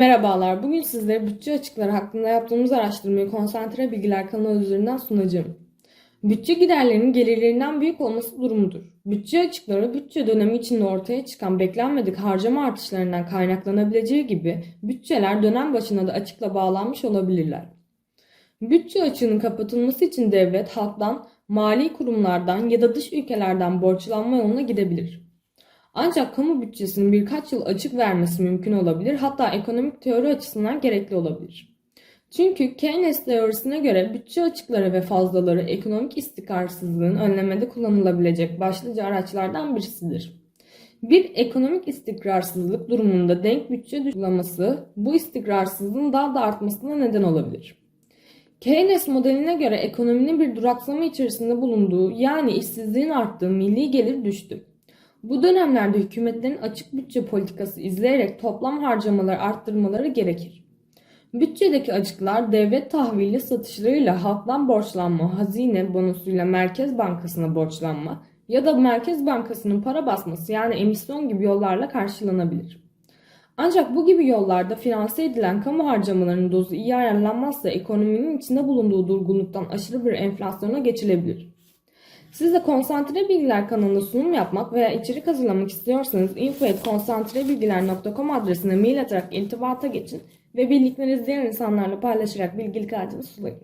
Merhabalar, bugün sizlere bütçe açıkları hakkında yaptığımız araştırmayı konsantre bilgiler kanalı üzerinden sunacağım. Bütçe giderlerinin gelirlerinden büyük olması durumudur. Bütçe açıkları bütçe dönemi içinde ortaya çıkan beklenmedik harcama artışlarından kaynaklanabileceği gibi bütçeler dönem başına da açıkla bağlanmış olabilirler. Bütçe açığının kapatılması için devlet halktan, mali kurumlardan ya da dış ülkelerden borçlanma yoluna gidebilir. Ancak kamu bütçesinin birkaç yıl açık vermesi mümkün olabilir, hatta ekonomik teori açısından gerekli olabilir. Çünkü Keynes teorisine göre bütçe açıkları ve fazlaları ekonomik istikrarsızlığın önlemede kullanılabilecek başlıca araçlardan birisidir. Bir ekonomik istikrarsızlık durumunda denk bütçe uygulaması bu istikrarsızlığın daha da artmasına neden olabilir. Keynes modeline göre ekonominin bir duraksama içerisinde bulunduğu yani işsizliğin arttığı milli gelir düştü. Bu dönemlerde hükümetlerin açık bütçe politikası izleyerek toplam harcamaları arttırmaları gerekir. Bütçedeki açıklar devlet tahvili satışlarıyla halktan borçlanma, hazine bonosuyla Merkez Bankası'na borçlanma ya da Merkez Bankası'nın para basması yani emisyon gibi yollarla karşılanabilir. Ancak bu gibi yollarda finanse edilen kamu harcamalarının dozu iyi ayarlanmazsa ekonominin içinde bulunduğu durgunluktan aşırı bir enflasyona geçilebilir. Siz de Konsantre Bilgiler kanalında sunum yapmak veya içerik hazırlamak istiyorsanız info.konsantrebilgiler.com adresine mail atarak irtibata geçin ve bildiklerinizi diğer insanlarla paylaşarak bilgilik ağacını sulayın.